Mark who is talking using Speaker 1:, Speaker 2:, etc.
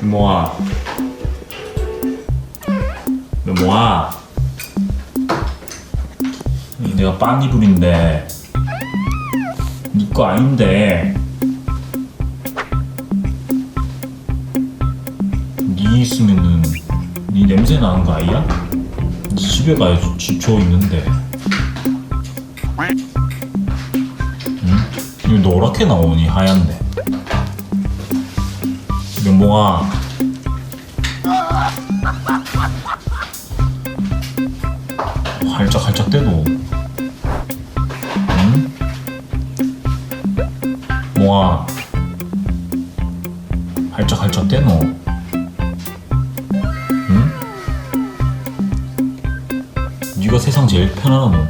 Speaker 1: 뭐야? 너 뭐야? 이 내가 빵이불인데 니거 아닌데 니 있으면은 니 냄새 나는 거 아니야? 니 집에 가야지 집저 있는데. 응? 이거 노랗게 나오니? 하얀데. 면봉아. 활짝 활짝 대도. 응? 몽아. 활짝 활짝 대노 네가 세상 제일 편안하노